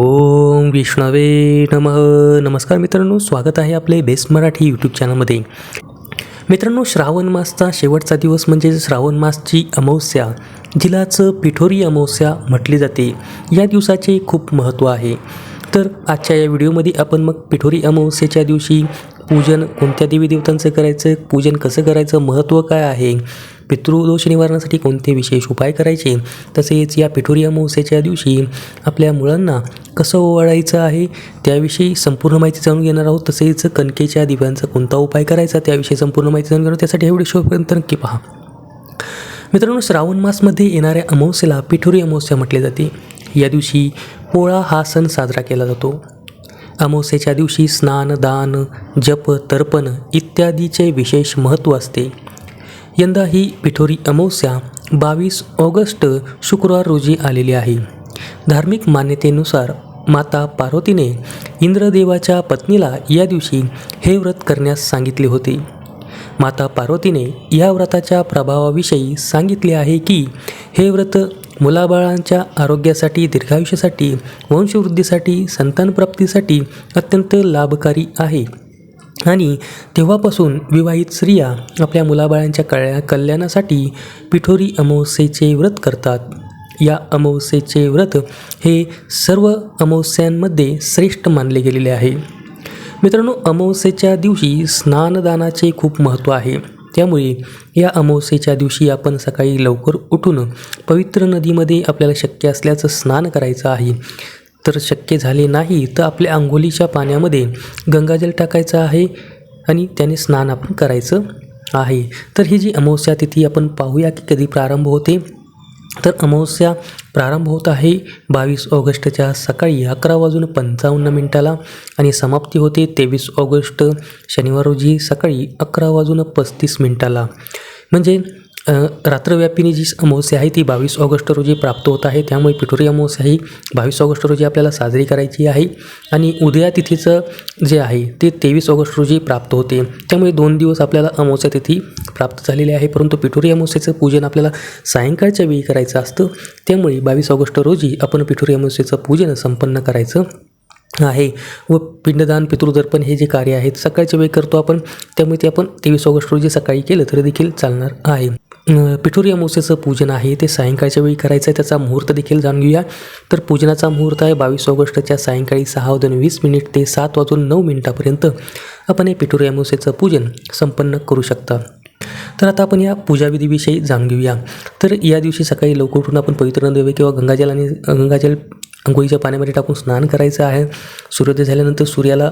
ओम विष्णवे नमः. नमस्कार मित्रांनो स्वागत आहे आपले बेस्ट मराठी यूट्यूब चॅनलमध्ये मित्रांनो श्रावण मासचा शेवटचा दिवस म्हणजे श्रावण मासची अमावस्या जिलाच पिठोरी अमावस्या म्हटली जाते. या दिवसाचे खूप महत्त्व आहे. तर आजच्या या व्हिडिओमध्ये आपण मग पिठोरी अमावस्येच्या दिवशी पूजन कोणत्या देवी देवतांचं करायचं पूजन कसं करायचं महत्त्व काय आहे पितृदोष निवारणासाठी कोणते विशेष उपाय करायचे? तसेच या पिठोरी अमावस्येच्या दिवशी आपल्या मुलांना कसं ओवाळायचं आहे? त्याविषयी संपूर्ण माहिती जाणून घेणार आहोत. तसेच कणकेच्या दिव्यांचा कोणता उपाय करायचा? त्याविषयी संपूर्ण माहिती जाणून घेणार त्यासाठी एवढे शोपर्यंत नक्की पहा. मित्रांनो श्रावण मासमध्ये येणाऱ्या अमावस्येला पिठोरी अमावस्या म्हटले जाते. या दिवशी पोळा हा सण साजरा केला जातो. अमावस्येच्या दिवशी स्नान दान जप तर्पण इत्यादीचे विशेष महत्त्व असते. यंदा ही पिठोरी अमावस्या बावीस ऑगस्ट शुक्रवार रोजी आलेली आहे. धार्मिक मान्यतेनुसार माता पार्वतीने इंद्रदेवाच्या पत्नीला या दिवशी हे व्रत करण्यास सांगितले होते. माता पार्वतीने या व्रताच्या प्रभावाविषयी सांगितले आहे की हे व्रत मुलाबाळांच्या आरोग्यासाठी दीर्घायुष्यासाठी वंशवृद्धीसाठी संतानप्राप्तीसाठी अत्यंत लाभकारी आहे. आणि तेव्हापासून विवाहित स्त्रिया आपल्या मुलाबाळांच्या कळ्या कल्याणासाठी पिठोरी अमावस्येचे व्रत करतात. या अमावस्येचे व्रत हे सर्व अमावस्यांमध्ये श्रेष्ठ मानले गेलेले आहे. मित्रांनो अमावस्येच्या दिवशी स्नानदानाचे खूप महत्त्व आहे. त्यामुळे या अमावस्येच्या दिवशी आपण सकाळी लवकर उठून पवित्र नदीमध्ये आपल्याला शक्य असल्याचं स्नान करायचं आहे. तर शक्य झाले नाही तर आपल्या आंघोलीच्या पाण्यामध्ये गंगाजल टाकायचं आहे आणि त्याने स्नान आपण करायचं आहे. तर ही जी अमावस्या तिथी आपण पाहूया की कधी प्रारंभ होते. तर अमावस्या प्रारंभ होत आहे बावीस ऑगस्टच्या सकाळी अकरा वाजून पंचावन्न मिनिटाला आणि समाप्ती होते तेवीस ऑगस्ट शनिवार रोजी सकाळी अकरा वाजून पस्तीस मिनिटाला. म्हणजे रात्रव्यापिनी जी अमावस्या आहे ती बावीस ऑगस्ट रोजी प्राप्त होत आहे. त्यामुळे पिठोरी अमावस्या ही बावीस ऑगस्ट रोजी आपल्याला साजरी करायची आहे. आणि उदया तिथीचं जे आहे ते तेवीस ऑगस्ट रोजी प्राप्त होते. त्यामुळे दोन दिवस आपल्याला अमावस्या तिथी प्राप्त झालेली आहे. परंतु पिठोरी अमावस्येचं पूजन आपल्याला सायंकाळच्या वेळी करायचं असतं. त्यामुळे बावीस ऑगस्ट रोजी आपण पिठोरी अमावस्येचं पूजन संपन्न करायचं आहे. व पिंडदान पितृदर्पण हे जे कार्य आहेत सकाळच्या वेळी करतो आपण. त्यामुळे ते आपण तेवीस ऑगस्ट रोजी सकाळी केलं तरी देखील चालणार आहे. पिठोरी अमावस्येचं पूजन आहे ते सायंकाळच्या वेळी करायचं आहे त्याचा मुहूर्त देखील जाणून घेऊया तर पूजनाचा मुहूर्त आहे बावीस ऑगस्टच्या सायंकाळी सहा वाजून वीस मिनिट ते सात वाजून नऊ मिनिटापर्यंत आपण हे पिठोरी पूजन संपन्न करू शकता. तर आता आपण या पूजाविधीविषयी जाणून घेऊया. तर या दिवशी सकाळी लवकर उठून आपण पवित्र नदी किंवा गंगाजल आणि गंगाजल अंघोळीच्या पाण्यामध्ये टाकून स्नान करायचं आहे. सूर्योदय झाल्यानंतर सूर्याला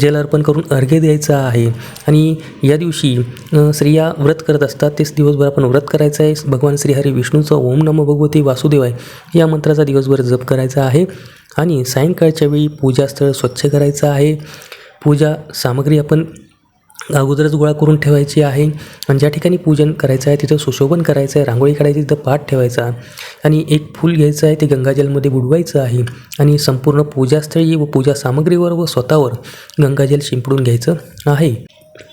जल अर्पण करून अर्घ्य द्यायचं आहे. आणि या दिवशी स्त्रिया व्रत करत असतात. तेच दिवसभर आपण व्रत करायचं आहे. भगवान श्रीहरी विष्णूचा ओम नमो भगवती वासुदेवाय या मंत्राचा दिवसभर जप करायचा आहे. आणि सायंकाळच्या वेळी पूजास्थळ स्वच्छ करायचं आहे. पूजा सामग्री आपण अगोदरच गोळा करून ठेवायची आहे आणि ज्या ठिकाणी पूजन करायचं आहे तिथं सुशोभन करायचं आहे रांगोळी काढायची तिथं पाठ ठेवायचा आणि एक फूल घ्यायचं आहे ते गंगाजलमध्ये बुडवायचं आहे. आणि संपूर्ण पूजास्थळी व पूजा सामग्रीवर व स्वतःवर गंगाजल शिंपडून घ्यायचं आहे.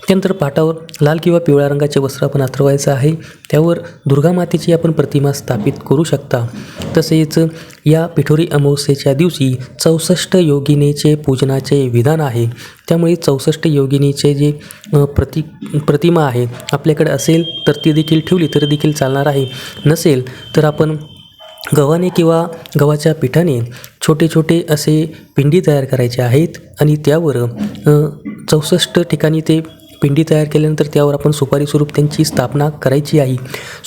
त्यानंतर पाटावर लाल किंवा पिवळ्या रंगाचे वस्त्र आपण आथरवायचं आहे. त्यावर दुर्गा मातेची आपण प्रतिमा स्थापित करू शकता. तसेच या पिठोरी अमावस्येच्या दिवशी चौसष्ट योगिनीचे पूजनाचे विधान आहे. त्यामुळे चौसष्ट योगिनीचे जे प्रति प्रतिमा आहे आपल्याकडे असेल तर ती देखील ठेवली तर देखील चालणार आहे. नसेल तर आपण गव्हाने किंवा गव्हाच्या पिठाने छोटे छोटे असे पिंडी तयार करायचे आहेत आणि त्यावर चौसष्ट ठिकाणी ते पिंडी तयार केल्यानंतर त्यावर आपण सुपारी स्वरूप त्यांची स्थापना करायची आहे.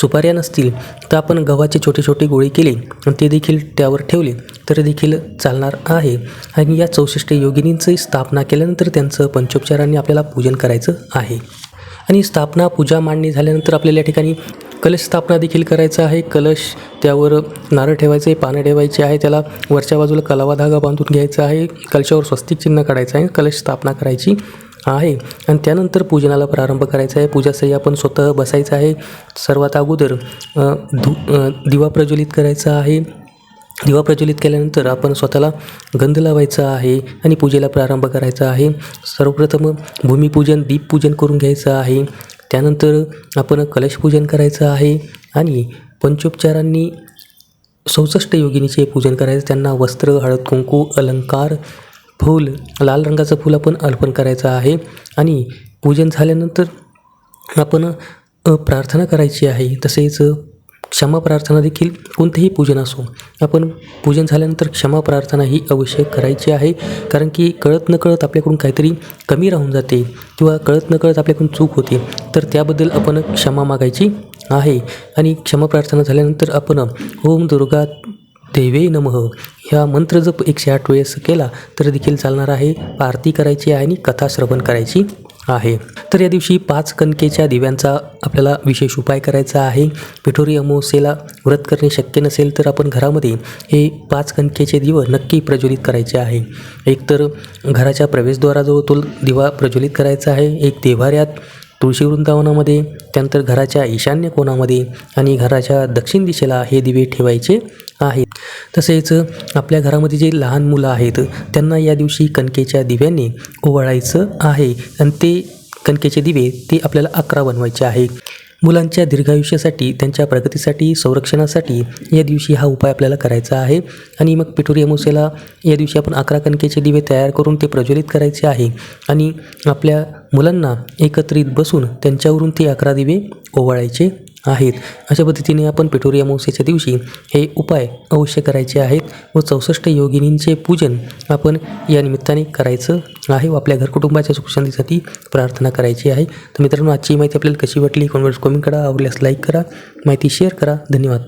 सुपाऱ्या नसतील तर आपण गव्हाचे छोटे छोटे गोळे केले आणि ते देखील त्यावर ठेवले. तर देखील चालणार आहे. आणि या चौसष्ट योगिनींची स्थापना केल्यानंतर त्यांचं पंचोपचारांनी आपल्याला पूजन करायचं आहे. आणि स्थापना पूजा मांडणी झाल्यानंतर आपल्याला या ठिकाणी कलश स्थापना देखील करायचं आहे. कलश त्यावर नारळ ठेवायचे पानं ठेवायचे आहे. त्याला वरच्या बाजूला कलावा धागा बांधून घ्यायचा आहे. कलशावर स्वस्तिक चिन्ह काढायचं आहे. कलश स्थापना करायची. आहे. आणि त्यानंतर पूजनाला प्रारंभ करायचा आहे. पूजास्थळी आपण स्वतः बसायचं आहे. सर्वात अगोदर धु धू दिवा प्रज्वलित करायचा आहे. दिवा प्रज्वलित केल्यानंतर आपण स्वतःला गंध लावायचा आहे आणि पूजेला प्रारंभ करायचा आहे. सर्वप्रथम भूमिपूजन दीपपूजन करून घ्यायचं आहे. त्यानंतर आपण कलशपूजन करायचं आहे आणि पंचोपचारांनी चौसष्ट योगिनीचे पूजन करायचं. त्यांना वस्त्र हळद कुंकू अलंकार फूल लाल रंगाचं फूल आपण अर्पण करायचं आहे. आणि पूजन झाल्यानंतर आपण प्रार्थना करायची आहे. तसेच क्षमा प्रार्थना देखील कोणतेही पूजन असो. आपण पूजन झाल्यानंतर क्षमा प्रार्थना ही अवश्य करायची आहे. कारण की कळत न कळत आपल्याकडून काहीतरी कमी राहून जाते किंवा कळत न कळत आपल्याकडून चूक होते. तर त्याबद्दल आपण क्षमा मागायची आहे. आणि क्षमा प्रार्थना झाल्यानंतर आपण ओम दुर्गा देवे नमः. ह्या मंत्र जप एकशे आठ वेळेस केला तर देखील चालणार आहे. आरती करायची आहे आणि कथा श्रवण करायची आहे. तर या दिवशी पाच कणकेच्या दिव्यांचा आपल्याला विशेष उपाय करायचा आहे. पिठोरी अमावस्येला व्रत करणे शक्य नसेल तर आपण घरामध्ये हे पाच कणकेचे दिव नक्की प्रज्वलित करायचे आहे. एक तर घराच्या प्रवेशद्वाराजवळ तो दिवा प्रज्वलित करायचा आहे. एक देवाऱ्यात तुळशी वृंदावनामध्ये त्यानंतर घराच्या ईशान्य कोणामध्ये आणि घराच्या दक्षिण दिशेला हे दिवे ठेवायचे आहेत. तसेच आपल्या घरामध्ये जे लहान मुलं आहेत त्यांना या दिवशी कणकेच्या दिव्याने ओवाळायचं आहे. आणि ते कणकेचे दिवे ते आपल्याला अकरा बनवायचे आहे मुलांच्या दीर्घायुष्यासाठी त्यांच्या प्रगतीसाठी संरक्षणासाठी या दिवशी हा उपाय आपल्याला करायचा आहे. आणि मग पिठोरी अमावस्येला या दिवशी आपण अकरा कणकेचे दिवे तयार करून ते प्रज्वलित करायचे आहे. आणि आपल्या मुलांना एकत्रित बसून त्यांच्यावरून ते अकरा दिवे ओवाळायचे. आहेत. अशा पद्धतीने आपण पिठोरी अमावस्येच्या दिवशी हे उपाय अवश्य करायचे आहेत व चौसष्ट योगिनींचे पूजन आपण या निमित्ताने करायचं आहे व आपल्या घरकुटुंबाच्या सुखशांतीसाठी प्रार्थना करायची आहे. तर मित्रांनो आजची माहिती आपल्याला कशी वाटली? कॉन्वर्स कमेंट करा. आवडल्यास लाईक करा. माहिती शेअर करा. धन्यवाद.